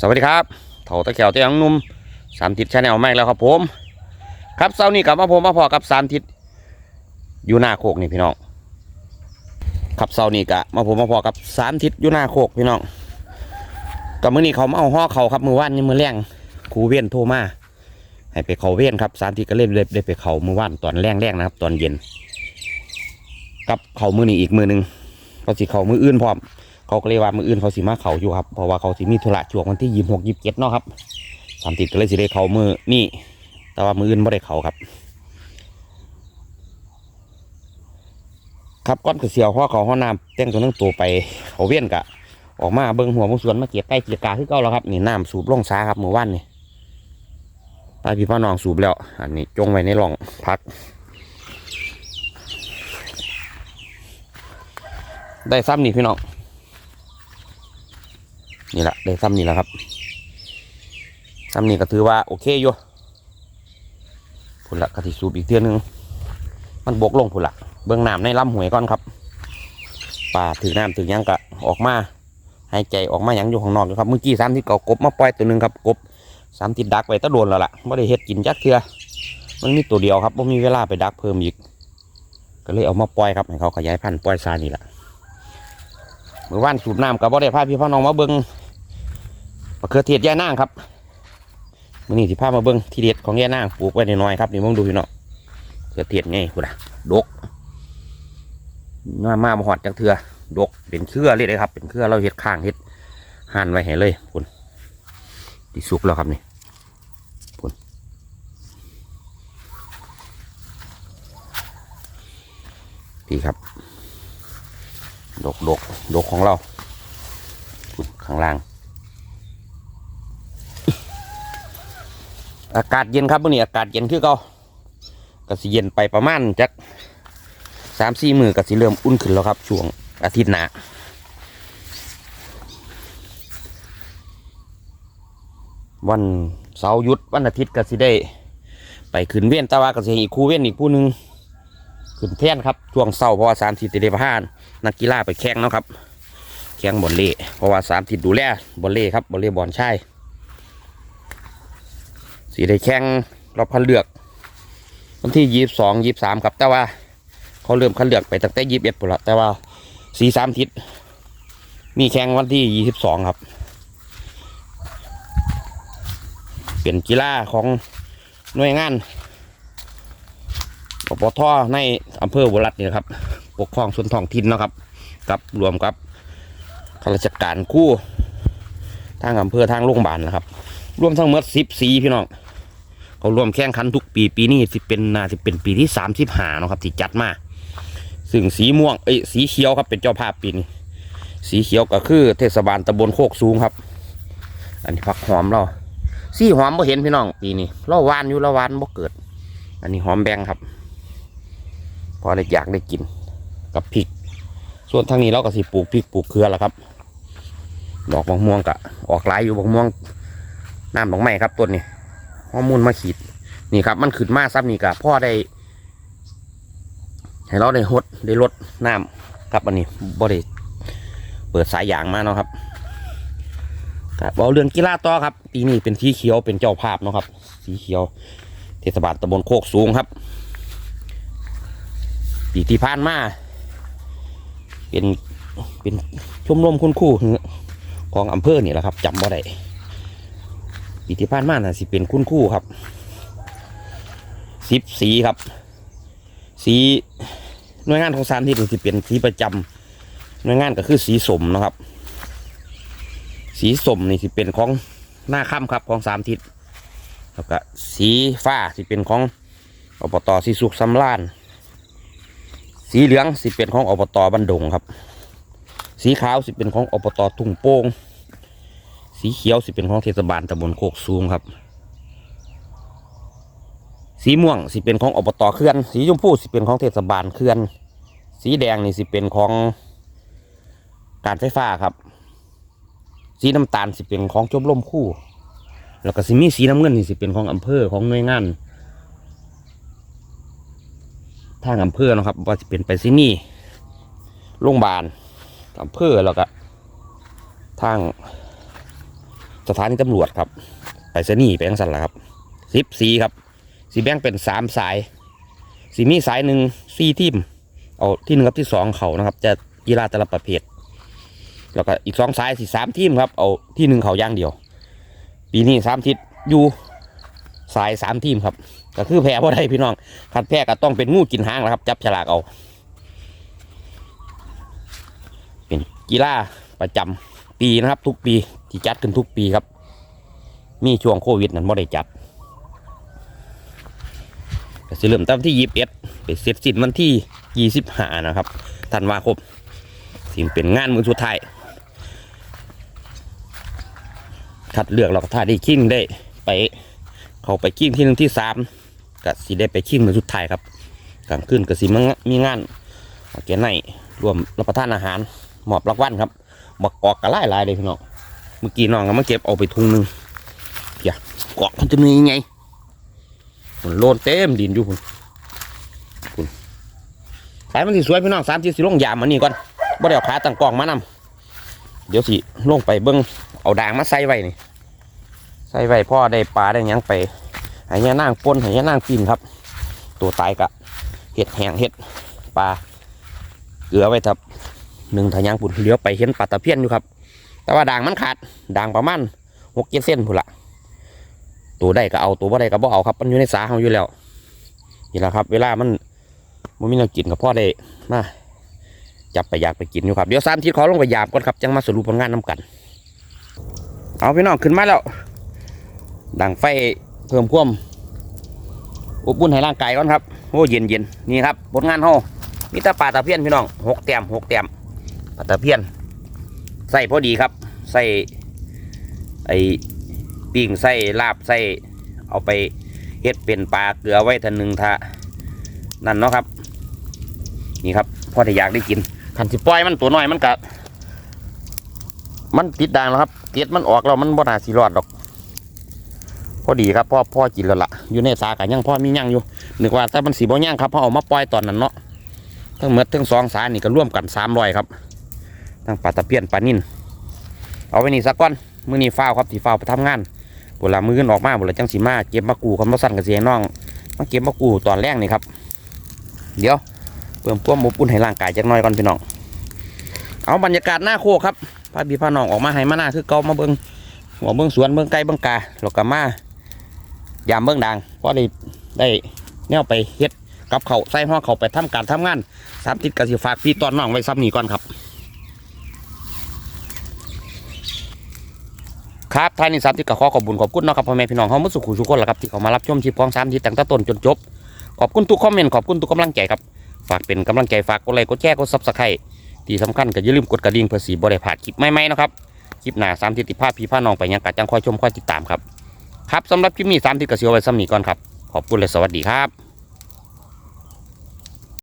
สวัสดีครับเถาตะเขียวเตียงนุ่มสามทิศชาแนลแม่แล้วครับผม ครับเสาร์นี้กลับมาผมมาพอกับสามทิศอยู่หน้าโคกนี่พี่น้องครับเสาร์นี้กะมาผมมาพอกับสามทิศอยู่หน้าโคกพี่น้องกับมื้อนี้เขามาเอาห่อเขาครับมือว่านนี่มือแรงครูเวียนโทรมาให้ไปเขาเวียนครับสามทิศก็เล่นเลยได้ไปเขามือว่านตอนแรงแรงๆนะครับ ตอนเย็นกับเขามือนี้อีกมือหนึ่งก็สิเขามืออื่นพร้อม เขาก็เลยว่ามืออื่นเขาสิมาเขาอยู่ครับเพราะว่าเขาสิมีธุระช่วงวันที่ยี่หกยี่สิบเจ็ดเนาะครับสามติดก็เลยสิได้เขามือนี่ แต่ว่ามืออื่นไม่ได้เขาครับ ครับก้อนกระเสียวเพราะเขาห้อน้ำแต่งตัวนั่งตัวไปเขาเวียนกะ ออกมาเบิ้งหัวมุงสวนมาเกียใกล้เกียกาขึ้นเก้าแล้วครับนี่น้ำสูบล่องซ้าครับมือว่านนี่ตาพี่พ่อน้องสูบแล้ว อันนี้จงไว้ในร่องพักได้ซ้ำนี่พี่น้อง นี่แหละได้ซ้ำนี่แหละครับซ้ำนี่ก็ถือว่าโอเคอยู่พุ่นละกระทิสูบอีกเทื่อนนึง มันบกลงพุ่นละเบื้องน้ำในลำหวยก่อนครับป่าถือน้ำถือยังกะออกมาหายใจออกมาหยังอยู่ข้างนอกอยู่ครับเมื่อกี้สามทิศก็เอากบมาปล่อยตัวหนึงครับกบสามทิศดักไว้ตะโดนแล้วล่ะไม่ได้เฮ็ดกินจักเทื่อมันมีตัวเดียวครับไม่มีเวลาไปดักเพิ่มอีก ก็เลยเอามาปล่อยครับให้เขาขยายพันธุ์ปล่อยซานี่แหละ เมื่อวานสูบน้ำกับบ่ได้พาพี่พ่อน้องมาเบิ้งมะเขือเทศย่านางครับมื่อนี้ที่พามาเบิ้งที่เด็ดของย่านางปลูกไว้น้อยๆครับนี่มองดูพี่น้องมะเขือเทศไงคุณอะดกมามามหอดจากเถื่อดกเป็นเครือเลยเลยครับ เป็นเครือเราเห็ดข้างเห็ดหั่นไว้ให้เลยคุณที่สุกแล้วครับนี่คุณพี่ครับ ดกดกดกของเราข้างล่าง อากาศเย็นครับวันนี้อากาศเย็นคือเก่าก็สิเย็นไปประมาณจักสามสี่มือก็สิเริ่มอุ่นขึ้นแล้วครับ ช่วงอาทิตย์หน้าวันเสาร์ยุดวันอาทิตย์ก็สิได้ ไปขึ้นเวียนตะวาก็สิอีกครูเวียนอีกผู้หนึ่ง ขึ้นแท่นครับช่วงเสาร์เพราะว่าสามสิบติดพานนักกีฬาไปแข่งเนาะครับ แข่งบอลเล่เพราะว่าสามทิศดูแลบอลเล่ครับบอลเล่บอลชายสีได้แข่งรอบคัดเลือกวันที่ยี่สิบสองยี่สิบสามครับ แต่ว่าเขาเริ่มคัดเลือกไปตั้งแต่ยี่สิบเอ็ดปุ่นละแต่ว่าสีสามทิศมีแข่งวันที่ยี่สิบสองครับ เป็นกีฬาของหน่วยงาน ปปทในอำเภอบุรัตนี่นะครับ ปกครองส่วนท้องถิ่นนะครับ กับรวมกับข้าราชการคู่ทางอำเภอทางโรงพยาบาลนะครับ รวมทั้งหมดสิบสีพี่น้องเขารวมแข่งขันทุกปีปีนี้สิเป็นนาสิเป็นปีที่สามสิบห้านะครับที่จัดมาซึ่งสีม่วงเอ้ยสีเขียวครับเป็นเจ้าภาพปีนี้ สีเขียวก็คือเทศบาลตำบลโคกสูงครับ อันนี้ผักหอมเราสีหอมบ่เห็นพี่น้องปีนี้เราวานอยู่เราวานบ่เกิด อันนี้หอมแบงครับ อได้อยากได้กินกับพริก ส่วนทางนี้เราก็สิปลูกพริกปลูกเกลือแล้วครับ ดอกบางม่วงกะออกหลายอยู่บางม่วงน้ำดอกไม้ครับต้นนี้ฮอร์โมาขีดนี่ครับ มันขึ้นมาซ้ำนี่กะพ่อได้ให้เราได้หดได้ลดน้ำครับอันนี้บ่ได้เปิดสายยางมาเนาะครับครับเอาเรื่องกีฬาต่อครับ ปีนี้เป็นสีเขียวเป็นเจ้าภาพเนาะครับ สีเขียว เทศบาลตำบลโคกสูงครับ ปีที่ผ่านมาเป็นเป็นชมรมคุณครูของอำเภอนี่แหละครับจำบ่ได้ปีที่ผ่านมาน่ะสิเป็นคุณครูครับสิบสีครับ สีหน่วยงานของสารที่สิเป็นสีประจำหน่วยงานก็คือสีสมนะครับ สีสมนี่สิเป็นของหน้าค่ำครับของสามทิศแล้วก็สีฟ้าสิเป็นของอบตสีสุขสำราน สีเหลืองสิเป็นของอบตบันดงครับ สีขาวสิเป็นของอบตทุ่งโป่งสีเขียวสิเป็นของเทศบาลตำบลโคกสูงครับ สีม่วงสิเป็นของอบตเขื่อน สีชมพูสิเป็นของเทศบาลเขื่อน สีแดงนี่สิเป็นของการไฟฟ้าครับ สีน้ำตาลสิเป็นของชมรมคู่ แล้วก็สิมีสีน้ำเงินนี่สิเป็นของอำเภอของหน่วยงาน ทางอำเภอเนาะครับว่าจะเป็นไปที่นี่โรงพยาบาลอำเภอแล้วก็ทางสถานีตำรวจครับ ไปสนีย์ไปยังสันละครับสิบสีครับสีแบ่งเป็นสามสายสีมีสายหนึ่งสี่ทีมเอาที่หนึ่งกับที่สองเขานะครับ จะกีฬาแต่ละประเภทแล้วก็อีกสองสายสี่สามทีมครับ เอาที่หนึ่งเขาย่างเดียว ปีนี้สามทิศอยู่สายสามทีมครับ ก็คือแพ้เพราะใดพี่น้องขัดแพ้ก็ต้องเป็นงูกินหางแล้วครับ จับฉลากเอา เป็นกีฬาประจำปีนะครับ ทุกปีที่จัดขึ้นทุกปีครับ มีช่วงโควิดนั้นไม่ได้จัดก็สิเริ่มตั้งที่ยี่สิบเอ็ดไปเสร็จสิ้นวันที่ยี่สิบห้านะครับธันวาคมสิ่งเป็นงานมือสุดท้ายคัดเลือกเราก็ท่าได้คิงได้ไป เขาไปคิงที่หนึ่งที่สาม ก็สิได้ไปคิงมือสุดท้ายครับกลางคืนก็สิมังมีงานเอาแกนในรวมรับประทานอาหารหมอบรางวัลครับบักกอกกระไล่ลายเลยพี่น้องเมื่อกี้น้องก็มาเก็บเอาไปทุงหนึ่งเดี๋ยกอกมันจะมียังไงมันโลนเต็มดินอยู่คุณคุณสายมันสิสวยพี่น้องสามที่สิลงยามมันนี่ก่อนบ่ได้เอาขาตั้งกล้องมานำเดี๋ยวสิลงไปเบิ้งเอาด่างมาใส่ไว้นี่ใส่ไว้พ่อได้ปลาได้ยังไป หายนางปนหายนางกินครับ ตัวตายกะเห็ดแห้งเห็ดปลาเกลือไว้ครับหนึ่งทะยังปุ่นเลี้ยวไปเห็นปลาตะเพียนอยู่ครับ แต่ว่าด่างมันขาดด่างประมาณหกเจ็ดเส้นพุ่นละตัวได้ก็เอาตัวบ่ได้ก็บ่เอาครับมันอยู่ในสาเขาอยู่แล้วนี่แหละครับ เวลามันมันมีน้กินกับพ่อได้มาจับไปอยากไปกินอยู่ครับเดี๋ยวสามทีขอลงไปยามก่อนครับจังมาสรุปผลงานน้กัน เอาพี่น้องขึ้นมาแล้วดังไฟ เพิ่มความอบอุ่นให้ร่างกายก่อนครับโอ้เย็นเย็นนี่ครับผลงานเฮามีตาปลาตะเพียนพี่น้องหกแต้มหกแต้มปลาตะเพียน ใส่พอดีครับ ใส่ไอ้ปิ้งใส่ลาบใส่เอาไปเฮ็ดเป็นปลาเกลือไว้ทันหนึ่งท่านั่นเนาะครับ นี่ครับพ่อถ้าอยากได้กินขันสิปล่อยมันตัวน้อยมันกะมันติดด่างแล้วครับเกล็ดมันออกแล้วมันบ่นาสิรอดดอก พอดีครับพ่อพ่อกินแล้วล่ะอยู่ในสากันยังพ่อมียังอยู่นึกว่าถ้ามันสีบ่ย่างครับพ่อเอามาปล่อยตอนนั้นเนาะทั้งหมดทั้งสองสานี่ก็ร่วมกันสามร้อยครับทั้งปลาตะเพียนปลานิ่นเอาไว้นี่สักก้อนมื้อนี้ฟ้าวครับที่ฟ้าวไปทำงานบุละมือขึ้นออกมาบุละจังสีมาเก็บมะกรูคำว่าสั้นกับเสียน้องมาเก็บมะกรูตอนแรกนี่ครับ เดี๋ยวเพิ่มความปุ่นให้ร่างกายจักน่อยก่อนพี่น้องเอาบรรยากาศหน้าโคกครับพาพี่พาน้องออกมาให้มาหน้าคือเกามาเบิ้งหัวเบิ้งสวนเบิ้งไก่เบิ้งกาแล้วก็มา ยามเบิ้งดังเพราะได้ได้แนวไปเฮ็ดกับเขาใส่ห้อเขาไปทำการทำงานสามทิศกสิฝากพี่ตอนน้องไว้ซ้ำนี่ก่อนครับ ครับท่านนี้สามทิศก็ขอขอบคุญขอบคุณนะครับพ่อแม่พี่น้องเขามุสุขุสุขคนละครับที่เขามารับชมชิปของสามทิศตั้งแต่ต้นจนจบ ขอบคุณทุกคอมเมนต์ขอบคุณทุกกำลังใจครับฝากเป็นกำลังใจฝากกดไลค์กดแชร์กดซับสไครต์ที่สำคัญก็อย่าลืมกดกระดิ่งเพื่อสีบริพลาดคลิปใหม่ๆนะครับคลิปหน้าสามทิศติภาพพี่พาน้องไปยังกัดจังคอยชมคอยติดตามครับ ครับสำหรับคลิปนี้สามทิศก็เสียไว้ซ้ำนี้ก่อนครับ ขอบคุณและสวัสดีครับ